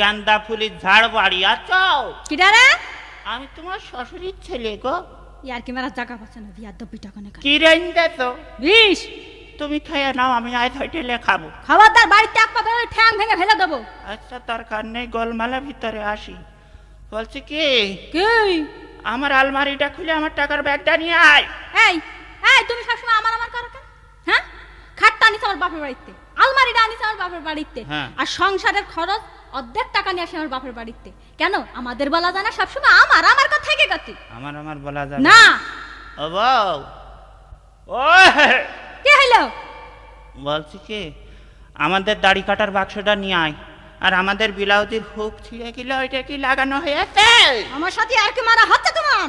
গান্দা ফুলের ঝাড় বাড়িয়াছ কিডারে আমি তোমার শ্বশুরের ছেলে গো। ইয়ার কি মারা জায়গা পাচ্ছে না? বিয়ার দব্বি টাকা নেই কি রেঞ্জে তো। বিষ! তুমি খেয়ে নাও আমি আজ হোটেলে খাব। খাবারদার বাড়িতে এক পাবে ওই ঠ্যাং ভেঙে ফেলে দেবো। আচ্ছা দরকার নেই গোলমালা ভিতরে আসি। বলছি কি? কি? আমার আলমারিটা খুলে আমার টাকার ব্যাগটা নিয়ে আয়। এই এই তুমি সবসময় আমার আমার করো কেন? হ্যাঁ? খাটটা আনিস আমার বাপের বাড়িতে। আলমারিটা আনিস আমার বাপের বাড়িতে। হ্যাঁ। আর সংসারের খরচ অর্ধেক টাকা নিয়ে আসে আমার বাপের বাড়িতে। কেন? আমাদের বলা যায় না সবসময় আমার আমার কথা থেকে গতি আমার আমার বলা যাবে না। ও বউ। ও কি হইল? বলছি কি আমাদের দাড়ি কাটার বাক্সটা নিয়ে আয়। আর আমাদের ব্লাউজের হুক ছিঁড়ে গেল ওইটা কি লাগানো হয়েছে? আমার সাথে আর কি মারা হচ্ছে তোমার?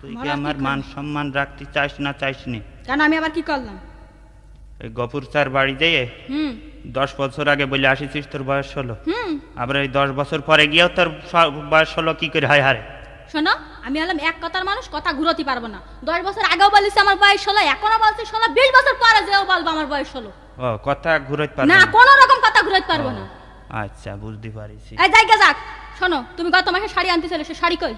তুই কি আমার মান সম্মান রাখতে চাইস না চাইস নি কেন আমি আবার কি করলাম? ওই গপুর স্যার বাড়ি যেয়ে হুম। দশ বছর আগে বলে আসিছিস তোর বয়স হলো হুম। আবার এই দশ বছর পরে গিয়েও তোর বয়স হলো কি করে হয় হারে? শোনো আমি হলাম এক কথার মানুষ কথা ঘুরোতে পারব না। দশ বছর আগেও বলিস আমার বয়স হলো এখনও বলছি ষোলো বিশ বছর পরে যেও বলব আমার বয়স হলো ও কথা ঘুরোতে পারব না। কোনো রকম কথা ঘুরোতে পারব না। আচ্ছা বুঝতে পারিছি। এই জায়গা যাক। শোনো তুমি গত মাসে শাড়ি আনতে চলে সে শাড়ি কই?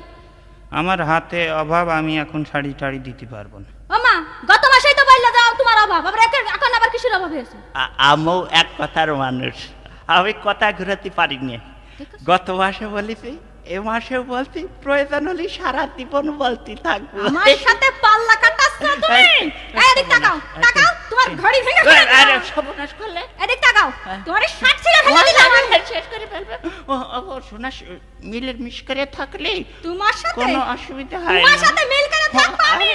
আমার হাতে অভাব আমি এখন শাড়ি টাড়ি দিতে পারব না। ও মা গত মাসেই তো বললে তোমার অভাব আবার এখন আবার কিসের অভাব হয়েছে? আমও এক কথার মানুষ। আমি কথা ঘুরাতে পারিনি? গত মাসে বলিছি এ মাসেও বলছি প্রয়োজন হলে সারা জীবন বলতে থাকব। আমার সাথে পাল্লা কাটাচ্ছ তুমি? এদিক তাকাও তাকাও তোমার ঘড়ি ভেঙে ফেলে আরে সর্বনাশ করলে? এদিক তাকাও হ্যাঁ। তোমার এই শার্ট ছিঁড়ে ফেলে দিলাম। শেষ করে ফেলবে। ও ও, শোনা মিলের মিস করে থাকলে তোমার সাথে কোনো অসুবিধা হয় তোমার সাথে মিল করে থাকব আমি।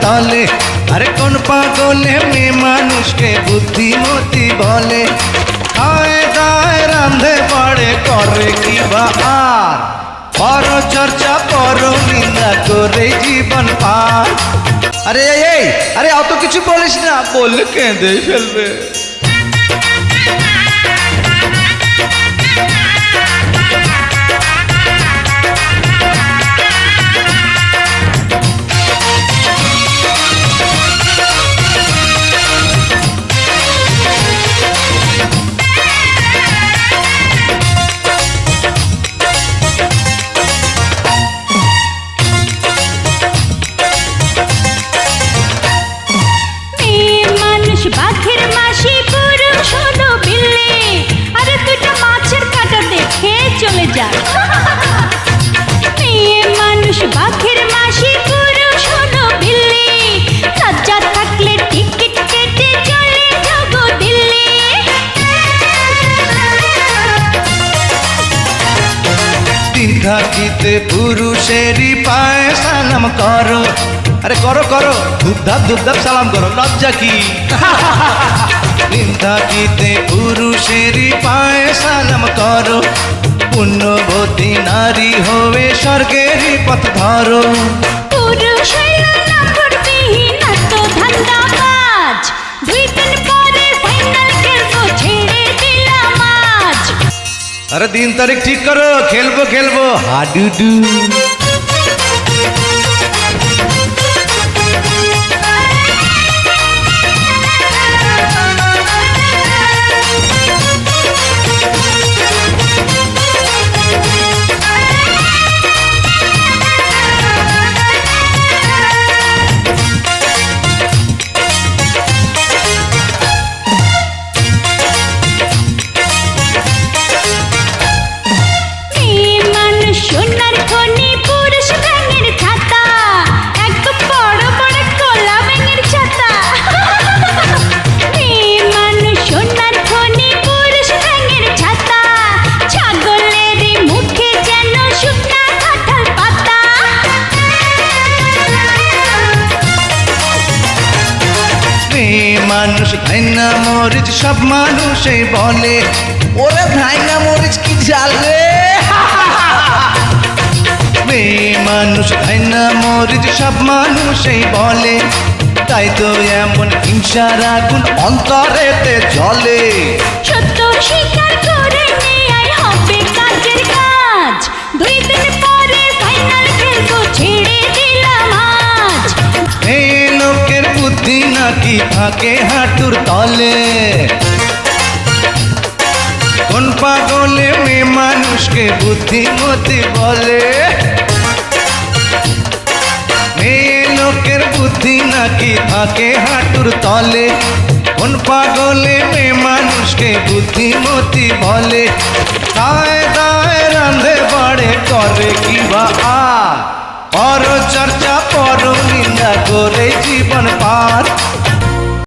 তলে। আরে কোন পাগলে মেয়ে মানুষকে বুদ্ধিমতি বলে? খায় দায় করে কি বা আর? পর চর্চা, পর নিন্দা করে জীবন পার। আরে এই, আরে অত কিছু বলিস না, বললে কেঁদে ফেলবে। থাকিতে পুরুষেরই পায়ে সালাম করো। আরে করো করো। ধূপধাপ ধূপধাপ, সালাম করো। লজ্জা কি? থাকিতে পুরুষেরই পায়ে সালাম করো। পুণ্যবতী নারী হয়ে স্বর্গেরই পথ ধরো। আর দিন তারিখ ঠিক করো খেলবো খেলবো হাডুডু হাডুডু ধাইনা মরিচ, সব মানুষই বলে। ওরে ধাইনা মরিচ, কি ঝালে মেয়ে মানুষ ধাইনা মরিচ, সব মানুষই বলে। তাই তো এমন হিংসার আগুন অন্তরেতে জ্বলে। সত্য স্বীকার করে নেয়াই হবে কাজের কাজ। দুই দিন লোকের বুদ্ধি নাকি থাকে হাঁটুর তলে কোন পাগলে মেয়ে মানুষকে বুদ্ধিমতি বলে মেয়ে লোকের বুদ্ধি নাকি থাকে হাঁটুর তলে কোন পাগলে মেয়ে মানুষকে বুদ্ধিমতি বলে দায় দায় রান্ধে বাড়ে করে কি বা আ পর চর্চা পর নিন্দা করে জীবন পার